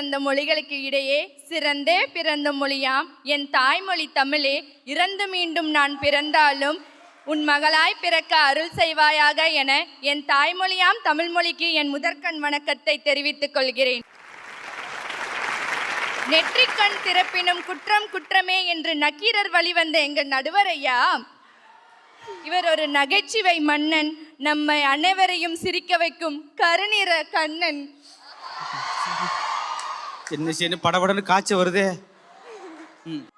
பிறந்த மொழிகளுக்கு இடையே சிறந்தே பிறந்த மொழியாம். என் தாய்மொழி தமிழே இறந்து மீண்டும் நான் பிறந்தாலும் உன் மகளாய் பிறக்க அருள் செய்வாயாக என என் தாய்மொழியாம் தமிழ் மொழிக்கு என் முதற்கண் வணக்கத்தை தெரிவித்துக் கொள்கிறேன். நெற்றிக்கண் திறப்பினும் குற்றம் குற்றமே என்று நக்கீரர் வழிவந்த எங்கள் நடுவர் ஐயா இவர் ஒரு நகைச்சுவை மன்னன் நம்மை அனைவரையும் சிரிக்க வைக்கும் கருநிற கண்ணன். என்ன செய்யணும்? படபடன்னு காய்ச்சல் வருதே.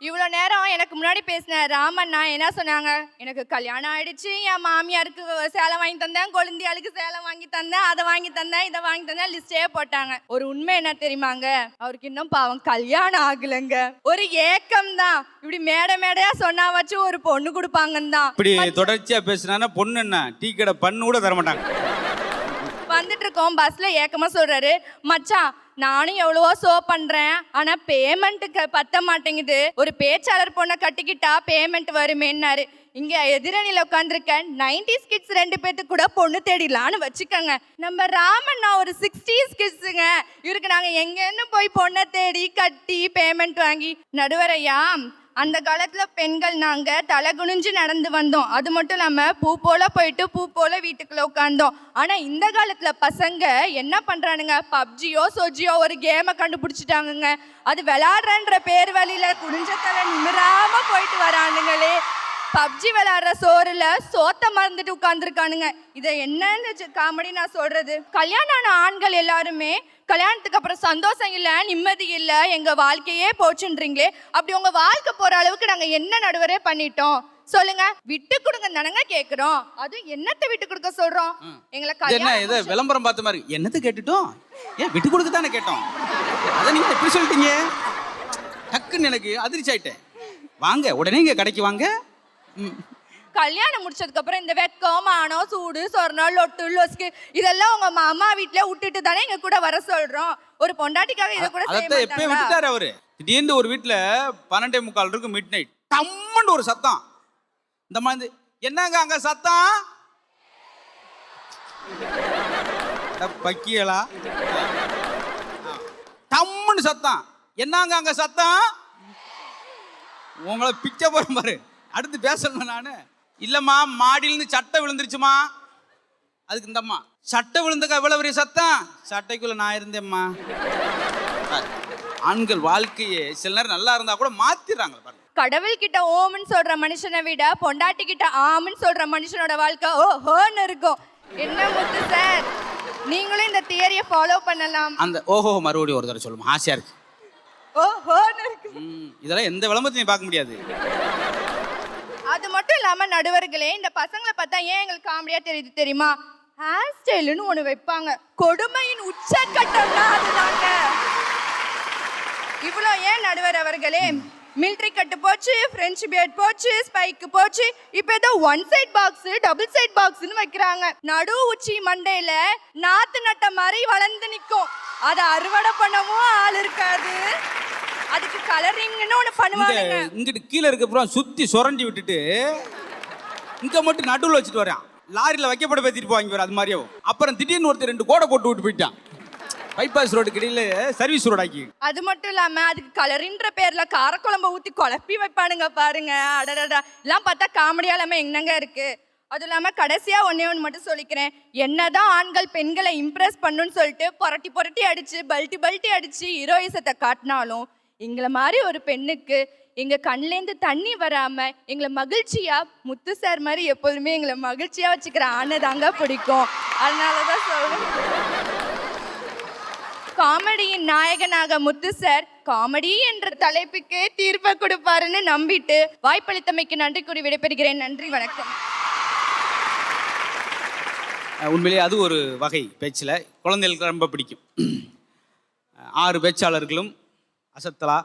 இவ்வளோ நேரம் எனக்கு முன்னாடி பேசின ராமண்ணா என்ன சொன்னாங்க? எனக்கு கல்யாணம் ஆயிடுச்சு என் மாமியாருக்கு சேலை வாங்கி தந்தேன் கொழுந்தியாளுக்கு சேலை வாங்கி தந்தேன் அதை வாங்கி தந்தேன் இதை வாங்கி தந்தேன் லிஸ்டே போட்டாங்க. ஒரு உண்மை என்ன தெரியுமாங்க? அவருக்கு இன்னும் பாவம் கல்யாணம் ஆகலைங்க. ஒரு ஏக்கம் தான். இப்படி மேடை மேடையா சொன்னா வச்சு ஒரு பொண்ணு கொடுப்பாங்கன்னு தான். இப்படி தொடர்ச்சியா பேசுனா பொண்ணு என்ன? டீ கடை பண்ணு கூட தர மாட்டாங்க வந்துட்டு இருக்கோம் பஸ்ல ஏக்கமா சொல்றாரு. மச்சான் நானும் எவ்வளவோ ஷோ பண்றேன் ஆனா பேமெண்ட்டுக்கு பத்த மாட்டேங்குது. ஒரு பேச்சாளர் பொண்ணை கட்டிக்கிட்டா பேமெண்ட் வருமேன்னாரு. இங்க எதிரணியில உட்காந்துருக்க நைன்டிஸ் கிட்ஸ் ரெண்டு பேத்துக்கு கூட பொண்ணு தேடிடலான்னு வச்சுக்கோங்க. நம்ம ராமண்ணா ஒரு சிக்ஸ்டீஸ் கிட்ஸுங்க இவருக்கு நாங்க எங்கன்னு போய் பொண்ணை தேடி கட்டி பேமெண்ட் வாங்கி நடுவரையா அந்த காலத்தில் பெண்கள் நாங்கள் தலை குனிஞ்சு நடந்து வந்தோம். அது மட்டும் இல்லாமல் பூ போல போயிட்டு பூ போல வீட்டுக்குள்ளே உட்காந்தோம் ஆனால் இந்த காலத்தில் பசங்க என்ன பண்ணுறானுங்க பப்ஜியோ சொஜியோ ஒரு கேமை கண்டுபிடிச்சிட்டாங்கங்க. அது விளாட்றன்ற பேர் வழியில் குனிஞ்ச தலை நிமிராமல் போயிட்டு வரானுங்களே. பப்ஜி விளையாடுற சோறுல சோத்த மறந்துட்டு உட்கார்ந்துருக்கானுங்க. இதை என்னன்னு காமெடி நான் சொல்றது? கல்யாணம் ஆன ஆண்கள் எல்லாருமே கல்யாணத்துக்கு அப்புறம் சந்தோஷம் இல்ல நிம்மதி இல்ல எங்க வாழ்க்கையே போச்சுன்றீங்களே. அப்படி உங்க வாழ்க்கை போற அளவுக்கு நாங்க என்ன நடுவரே பண்ணிட்டோம்? சொல்லுங்க. விட்டு கொடுங்க தானங்க கேக்குறோம். அதுவும் என்னத்தை விட்டு கொடுக்க சொல்றோம்? எங்களை இது கல்யாணம் ஏதோ விளம்பரம் பார்த்த மாதிரி என்னது கேட்டுட்டோம்? ஏன் விட்டு கொடுக்க தானே கேட்டோம்? அதை நீங்க எப்படி சொல்லிட்டீங்க? டக்குன்னு எனக்கு அதிர்ச்சி ஆயிட்டேன். வாங்க உடனே இங்க கடைக்கு வாங்க. கல்யாணம் முடிச்சதுக்கு அப்புறம் இந்த வெக்கம் மானம் சூடு சொர்ணம் லொட்டு லொஸ்கு இதெல்லாம் உங்க மாமா வீட்ல விட்டுட்டு தானே எங்க கூட வர சொல்றோம். ஒரு பொண்டாட்டிக்காக இதை கூட செய்ய அதைத்தான் எப்பயும் மாட்டாங்களா விட்டுட்டாரு அவரு. திடீர்னு ஒரு வீட்டுல பன்னெண்டே முக்கால் இருக்கும் மிட் நைட் டம்முன்னு ஒரு சத்தம். இந்த மாதிரி என்னங்க அங்க சத்தம்? அட பக்கியலா? டம்முன்னு சத்தம். என்னங்க அங்க சத்தம்? உங்களை பிச்சை போற பாரு. அடுத்து பேசணும் நானு? இல்லம்மா மாடியிலிருந்து சட்டை விழுந்துருச்சுமா? அதுக்கு இந்தம்மா. சட்டை விழுந்தக்கா இவ்வளவு பெரிய சத்தம்? சட்டைக்குள்ள நான் இருந்தேம்மா. ஆண்கள் வாழ்க்கையே சில நேரம் நல்லா இருந்தா கூட மாத்திடுறாங்க பாருங்க. கடவுள் கிட்ட ஓம்னு சொல்ற மனுஷனை விட பொண்டாட்டி கிட்ட ஆம்னு சொல்ற மனுஷனோட வாழ்க்கை ஓ ஹோன்னு இருக்கும். என்ன முத்து சார்? நீங்களும் இந்த தியரியை ஃபாலோ பண்ணலாம். அந்த ஓஹோ மறுபடியும் ஒரு தடவை சொல்லுமா. ஆசையா இருக்கு. ஓ ஹோன்னு இருக்கு இதெல்லாம் எந்த விளம்பரத்தையும் பார்க்க முடியாது. அது மட்டும் இல்லாம நடுவர்களே இந்த பசங்களை பார்த்தா ஏன் எங்களுக்கு காமெடியா தெரியுது தெரியுமா? ஹேர் ஸ்டைல்னு ஒண்ணு வைப்பாங்க. கொடுமையின் உச்சக்கட்டம்னா அதுதாங்க. இவ்வளோ ஏன் நடுவர் அவர்களே? மிலிட்ரி கட்டு போச்சு ஃப்ரெஞ்ச் பியர்ட் போச்சு ஸ்பைக்கு போச்சு. இப்போ ஏதோ one side box double side பாக்ஸ்னு வைக்கிறாங்க. நடு உச்சி மண்டையில நாத்து நட்ட மாதிரி வளர்ந்து நிற்கும் அதை அறுவடை பண்ணவும் ஆள் இருக்காது. அதுக்கு கலரிங்னு ஒன்று இந்த பண்ணுவானுங்க. இங்கிட்டு கீழே இருக்க அப்புறம் சுத்தி சுரண்டி விட்டுட்டு இங்க மட்டும் நடுவில் வச்சுட்டு வரான். லாரியில வைக்கப்பட பேத்திட்டு போவாங்க அது மாதிரியும் அப்புறம் திடீர்னு ஒருத்தர் ரெண்டு கோடை போட்டு விட்டு போயிட்டான். பைபாஸ் ரோடுக்கு இடையில சர்வீஸ் ரோடாக்கி அது மட்டும் இல்லாம அதுக்கு கலரின்ற பேர்ல காரக்குழம்ப ஊத்தி குழப்பி வைப்பானுங்க பாருங்க. அடடடா எல்லாம் பார்த்தா காமெடியா இல்லாம என்னங்க இருக்கு? அதுவும் இல்லாம கடைசியா ஒன்னே ஒன்று மட்டும் சொல்லிக்கிறேன். என்னதான் ஆண்கள் பெண்களை இம்ப்ரெஸ் பண்ணுன்னு சொல்லிட்டு புரட்டி புரட்டி அடிச்சு பல்ட்டி பல்ட்டி அடிச்சு ஹீரோயிசத்தை காட்டினாலும் எங்களை மாதிரி ஒரு பெண்ணுக்கு எங்கள் கண்லேருந்து தண்ணி வராமல் எங்களை மகிழ்ச்சியாக முத்து சார் மாதிரி எப்போதுமே எங்களை மகிழ்ச்சியாக வச்சுக்கிற ஆணை தாங்க பிடிக்கும். அதனால தான் சொல்றேன். காமெடியின் நாயகனாக முத்து சார் காமெடி என்ற தலைப்புக்கு தீர்ப்பை கொடுப்பாருன்னு நம்பிட்டு வாய்ப்பளித்தமைக்கு நன்றி கூறி விடைபெறுகிறேன். நன்றி வணக்கம். உண்மையிலேயே அது ஒரு வகை பேச்சில் குழந்தைகளுக்கு ரொம்ப பிடிக்கும். ஆறு பேச்சாளர்களும் அசத்தலா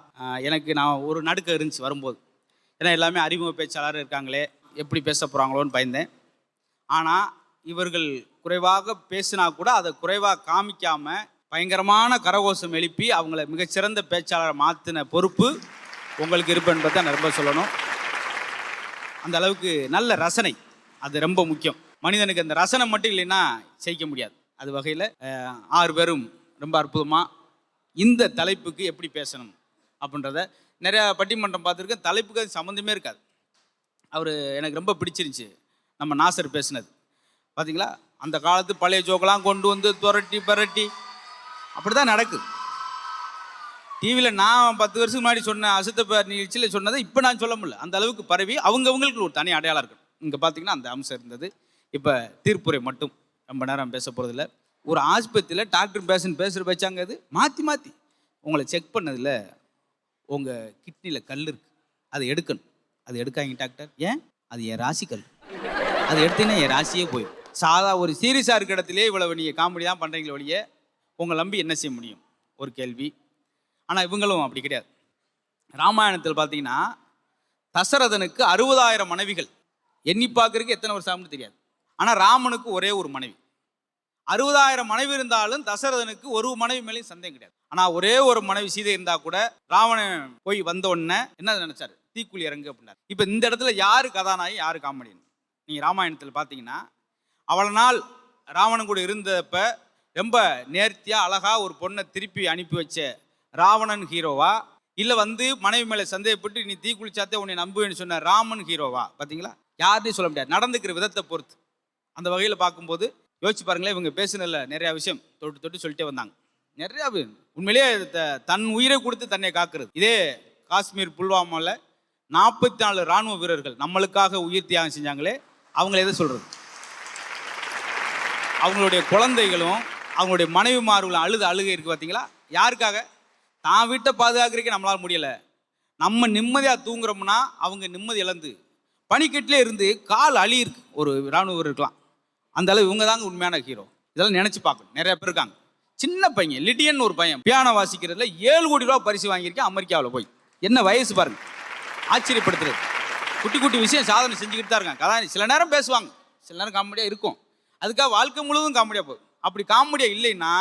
எனக்கு நான் ஒரு நடுக்க இருந்துச்சு வரும்போது. ஏன்னா எல்லாமே அறிமுக பேச்சாளர் இருக்காங்களே எப்படி பேச போகிறாங்களோன்னு பயந்தேன். ஆனால் இவர்கள் குறைவாக பேசினா கூட அதை குறைவாக காமிக்காமல் பயங்கரமான கரகோஷம் எழுப்பி அவங்கள மிகச்சிறந்த பேச்சாளரை மாற்றின பொறுப்பு உங்களுக்கு இருப்பு என்பதை நான் ரொம்ப சொல்லணும். அந்த அளவுக்கு நல்ல ரசனை. அது ரொம்ப முக்கியம். மனிதனுக்கு அந்த ரசனை மட்டும் இல்லைன்னா செய்ய முடியாது. அது வகையில் ஆறு பேரும் ரொம்ப அற்புதமாக இந்த தலைப்புக்கு எப்படி பேசணும் அப்படின்றத நிறையா பட்டிமன்றம் பார்த்துருக்கேன். தலைப்புக்கு அது சம்மந்தமே இருக்காது. அவர் எனக்கு ரொம்ப பிடிச்சிருந்துச்சு. நம்ம நாசர் பேசினது. பார்த்தீங்களா அந்த காலத்து பழைய ஜோக்கெல்லாம் கொண்டு வந்து துரட்டி பரட்டி. அப்படி தான் நடக்குது டிவியில் நான் பத்து வருஷத்துக்கு முன்னாடி சொன்ன அசுத்த நிகழ்ச்சியில் சொன்னதை இப்போ நான் சொல்ல முடியல. அந்த அளவுக்கு பரவி அவங்கவுங்களுக்கு ஒரு தனி அடையாளம் இருக்கும் இங்கே பார்த்தீங்கன்னா அந்த அம்சம் இருந்தது. இப்போ தீர்ப்புரை மட்டும். ரொம்ப நேரம் பேச போகிறதில்ல ஒரு ஆஸ்பத்திரியில் டாக்டர் பேஷண்ட் பேசுகிற பேச்சாங்க அது மாற்றி மாற்றி உங்களை செக் பண்ணதில் உங்கள் கிட்னியில் கல் இருக்குது அதை எடுக்கணும். அது எடுக்காங்க டாக்டர். ஏன்? அது என் ராசி கல். அது எடுத்தீங்கன்னா என் ராசியே போயிடும். சாதா ஒரு சீரியஸாக இருக்கிற இடத்துலயே இவ்வளவு நீங்கள் காமெடி தான் பண்ணுறீங்களே ஒழிய உங்களை நம்பி என்ன செய்ய முடியும்? ஒரு கேள்வி. ஆனால் இவங்களும் அப்படி கிடையாது. ராமாயணத்தில் பார்த்தீங்கன்னா தசரதனுக்கு அறுபதாயிரம் மனைவிகள். எண்ணி பார்க்கறதுக்கு எத்தனை வருஷம் ஆகும்னு தெரியாது. ஆனால் ராமனுக்கு ஒரே ஒரு மனைவி. அறுபதாயிரம் மனைவி இருந்தாலும் தசரதனுக்கு ஒரு மனைவி மேலேயும் சந்தேகம் கிடையாது. ஆனால் ஒரே ஒரு மனைவி சீதை இருந்தா கூட ராவணன் போய் வந்த உடனே என்ன நினைச்சாரு? தீக்குழி இறங்கு அப்படின்னாரு. இப்போ இந்த இடத்துல யாரு கதாநாயகி யாரு காமெடியன்? நீங்கள் ராமாயணத்தில் பார்த்தீங்கன்னா அவ்வளோ நாள் ராவணன் கூட இருந்தப்ப ரொம்ப நேர்த்தியாக அழகா ஒரு பொண்ணை திருப்பி அனுப்பி வச்ச ராவணன் ஹீரோவா? இல்லை வந்து மனைவி மேலே சந்தேகப்பட்டு நீ தீ குளிச்சாத்தே உன்னை நம்புவேன்னு சொன்ன ராமன் ஹீரோவா? பார்த்தீங்களா யாருன்னு சொல்ல முடியாது. நடந்துக்கிற விதத்தை பொறுத்து. அந்த வகையில் பார்க்கும்போது யோசிச்சு பாருங்களேன் இவங்க பேசுனதில்ல நிறையா விஷயம் தொட்டு தொட்டு சொல்லிட்டே வந்தாங்க. நிறையா வி- உண்மையிலேயே த- தன் உயிரை கொடுத்து தன்னை காக்கிறது. இதே காஷ்மீர் புல்வாமாவில் நாற்பத்தி நாலு ராணுவ வீரர்கள் நம்மளுக்காக உயிர் தியாகம் செஞ்சாங்களே அவங்கள எதை சொல்கிறது அவங்களுடைய குழந்தைகளும் அவங்களுடைய மனைவிமார்களும் அழுது அழுகை இருக்குது பார்த்தீங்களா யாருக்காக? தான் வீட்டை பாதுகாக்கிறதுக்கே நம்மளால் முடியலை. நம்ம நிம்மதியாக தூங்குறோம்னா அவங்க நிம்மதி இழந்து பனிக்கட்டிலே இருந்து கால் அழியிருக்கு ஒரு இராணுவ வீரர் இருக்கலாம் அந்த அளவு இவங்க தாங்க உண்மையான ஹீரோ இதெல்லாம் நினச்சி பார்க்கணும். நிறைய பேர் இருக்காங்க. சின்ன பையன் லிடியன் ஒரு பையன் பியானோ வாசிக்கிறதுல ஏழு கோடி ரூபா பரிசு வாங்கியிருக்கேன் அமெரிக்காவில் போய். என்ன வயசு பாருங்க. ஆச்சரியப்படுத்துறது. குட்டி குட்டி விஷயம் சாதனை செஞ்சுக்கிட்டு தான் இருக்காங்க. கதா சில நேரம் பேசுவாங்க. சில நேரம் காமெடியாக இருக்கும். அதுக்காக வாழ்க்கை முழுவதும் காமெடியாக போகும் அப்படி காமெடியாக இல்லைன்னா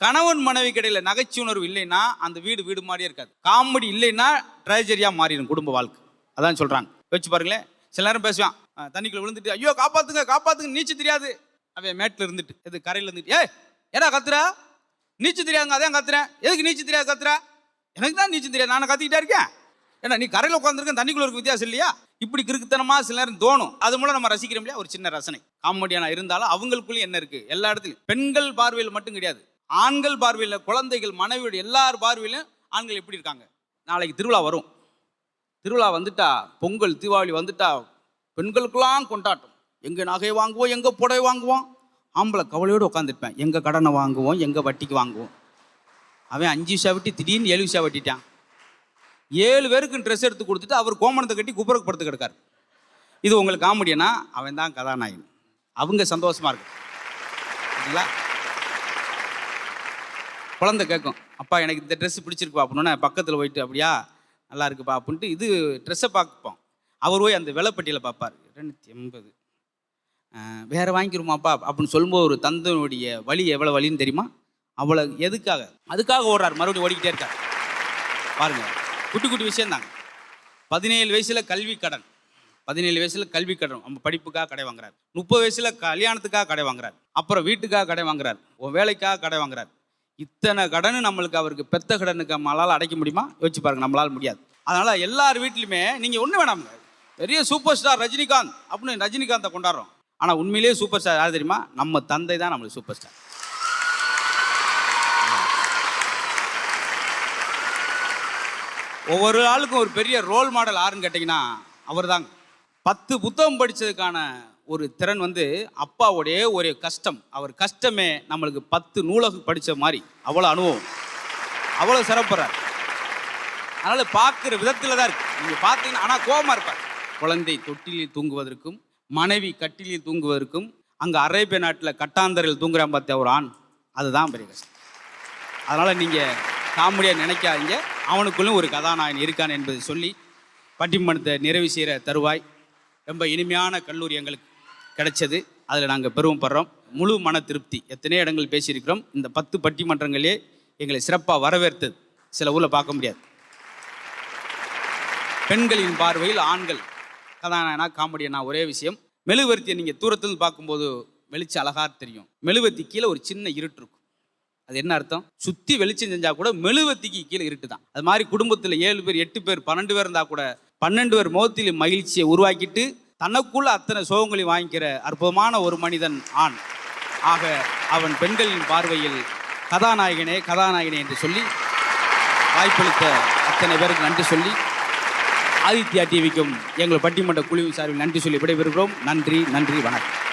கணவன் மனைவி கடையில் நகைச்சு உணர்வு இல்லைன்னா அந்த வீடு வீடு மாதிரியே இருக்காது. காமெடி இல்லைன்னா ட்ராஜடியாக மாறிடும் குடும்ப வாழ்க்கை. அதான் சொல்கிறாங்க வச்சு பாருங்களேன். சில நேரம் பேசுவான் தண்ணிக்குள்ள விழுந்துட்டு ஐயோ காப்பாத்துங்க காப்பாத்துங்க நீச்சல் தெரியாது. அவன் மேட்டில் இருந்துட்டு இது கரையில் இருந்துட்டு ஏ ஏடா கத்துற? நீச்சல் தெரியாதுங்க அதான் கத்துறேன். எதுக்கு நீச்சல் தெரியாது கத்துற? எனக்கு தான் நீச்சல் தெரியாது நான் கத்திக்கிட்டே இருக்கேன். ஏன்னா நீ கரையில் உட்காந்துருக்க தண்ணிக்குள்ள இருக்க வித்தியாசம் இல்லையா? இப்படி கிறுக்குத்தனமா சில நேரம் தோணும். அது மூலம் நம்ம ரசிக்கிறோம் இல்லையா? ஒரு சின்ன ரசனை. காமெடியான இருந்தாலும் அவங்களுக்குள்ளேயும் என்ன இருக்கு? எல்லா இடத்துலையும். பெண்கள் பார்வையில் மட்டும் கிடையாது. ஆண்கள் பார்வையில் குழந்தைகள் மனைவியோட எல்லார் பார்வையிலும் ஆண்கள் எப்படி இருக்காங்க? நாளைக்கு திருவிழா வரும். திருவிழா வந்துட்டா பொங்கல் தீபாவளி வந்துட்டா பெண்களுக்கெல்லாம் கொண்டாட்டம். எங்கே நகை வாங்குவோம் எங்கே புடவை வாங்குவோம். ஆம்பளை கவலையோடு உட்காந்துருப்பேன் எங்கள் கடனை வாங்குவோம் எங்கள் வட்டிக்கு வாங்குவோம். அவன் அஞ்சு விஷா வெட்டி திடீர்னு ஏழு விஷா வெட்டிட்டான் ஏழு பேருக்கு ட்ரெஸ் எடுத்து கொடுத்துட்டு அவர் கோமணத்தை கட்டி குப்புறக்கு படுத்து கிடக்காரு இது உங்களுக்கு காமெடியனா அவன் தான் கதாநாயகன். அவங்க சந்தோஷமா இருக்கு. சரிங்களா குழந்தை கேட்கும் அப்பா எனக்கு இந்த ட்ரெஸ் பிடிச்சிருக்குப்பா அப்படின்னா பக்கத்தில் போயிட்டு அப்படியா? நல்லா இருக்குப்பா அப்படின்ட்டு இது ட்ரெஸ்ஸை பார்ப்போம். அவர் போய் அந்த விலைப்பட்டியில் பார்ப்பார். இரநூத்தி எண்பது. வேற வாங்கிக்கிறோமாப்பா அப்படின்னு சொல்லும்போது ஒரு தந்தனுடைய வலி எவ்வளோ வலின்னு தெரியுமா? அவ்வளோ எதுக்காக? அதுக்காக ஓடுறார். மறுபடியும் ஓடிக்கிட்டே இருக்கார். பாருங்க குட்டி குட்டி விஷயம்தாங்க. பதினேழு வயசில் கல்வி கடன். பதினேழு வயசில் கல்வி கடன். நம்ம படிப்புக்காக கடை வாங்குறாரு. முப்பது வயசில் கல்யாணத்துக்காக கடை வாங்குறாரு. அப்புறம் வீட்டுக்காக கடை வாங்குறாரு. உன் வேலைக்காக கடை வாங்குறாரு. இத்தனை கடன் நம்மளுக்கு அவருக்கு பெத்த கடனுக்கு நம்மளால் அடைக்க முடியுமா? யோசிச்சு பாருங்க நம்மளால் முடியாது. அதனால எல்லார் வீட்லையுமே நீங்கள் ஒன்றும் வேணாமுங்க. பெரிய சூப்பர் ஸ்டார் ரஜினிகாந்த் அப்படின்னு ரஜினிகாந்தை கொண்டாடுறோம். ஆனால் உண்மையிலேயே சூப்பர் ஸ்டார் யார் தெரியுமா? நம்ம தந்தை தான் நம்மளுக்கு சூப்பர் ஸ்டார். ஒவ்வொரு ஆளுக்கும் ஒரு பெரிய ரோல் மாடல் யாருன்னு கேட்டிங்கன்னா அவர் தாங்க பத்து புத்தகம் படித்ததுக்கான ஒரு திறன் வந்து அப்பாவுடைய ஒரு கஷ்டம். அவர் கஷ்டமே நம்மளுக்கு பத்து நூலகம் படித்த மாதிரி. அவ்வளோ அனுபவம். அவ்வளோ சிறப்புறார் அதனால் பார்க்குற விதத்தில் தான் இருக்கு. நீங்கள் பார்த்தீங்கன்னா ஆனால் கோபமாக இருப்பார். குழந்தை தொட்டிலில் தூங்குவதற்கும் மனைவி கட்டிலில் தூங்குவதற்கும் அங்கே அரேபிய நாட்டில் கட்டாந்தரில் தூங்குறான் பார்த்தியா ஒரு ஆண்? அதுதான் பெரிய கஷ்டம். அதனால் நீங்கள் காமெடியாக நினைக்காதீங்க. அவனுக்குள்ளும் ஒரு கதாநாயகன் இருக்கான் என்பதை சொல்லி பட்டிமன்றத்தை நிறைவு செய்கிற தருவாய். ரொம்ப இனிமையான கல்லூரி எங்களுக்கு கிடைச்சது. அதில் நாங்கள் பெருமைப்படுறோம் முழு மன திருப்தி. எத்தனையோ இடங்கள் பேசியிருக்கிறோம். இந்த பத்து பட்டிமன்றங்களே எங்களை சிறப்பாக வரவேற்றது சில ஊரில் பார்க்க முடியாது. பெண்களின் பார்வையில் ஆண்கள் கதாநாயகனா காமெடியனா ஒரே விஷயம். மெழுகுவர்த்தியை நீங்கள் தூரத்தில் பார்க்கும்போது வெளிச்சம் அழகாக தெரியும். மெழுகுவர்த்தி கீழே ஒரு சின்ன இருட்டு இருக்கும். அது என்ன அர்த்தம்? சுற்றி வெளிச்சம் செஞ்சால் கூட மெழுவத்திக்கு கீழே இருட்டு தான். அது மாதிரி குடும்பத்தில் ஏழு பேர் எட்டு பேர் பன்னெண்டு பேர் இருந்தால் கூட பன்னெண்டு பேர் முகத்தில் மகிழ்ச்சியை உருவாக்கிட்டு தனக்குள்ள அத்தனை சோகங்களையும் வாங்கிக்கிற அற்புதமான ஒரு மனிதன் ஆண். ஆக அவன் பெண்களின் பார்வையில் கதாநாயகனே கதாநாயகனே என்று சொல்லி வாய்ப்பளித்த அத்தனை பேருக்கு நன்றி சொல்லி ஆதித்யா டிவிக்கும் எங்கள் பட்டிமன்ற குழுவின் சார்பில் நன்றி சொல்லி விடைபெறுகிறோம். நன்றி நன்றி வணக்கம்.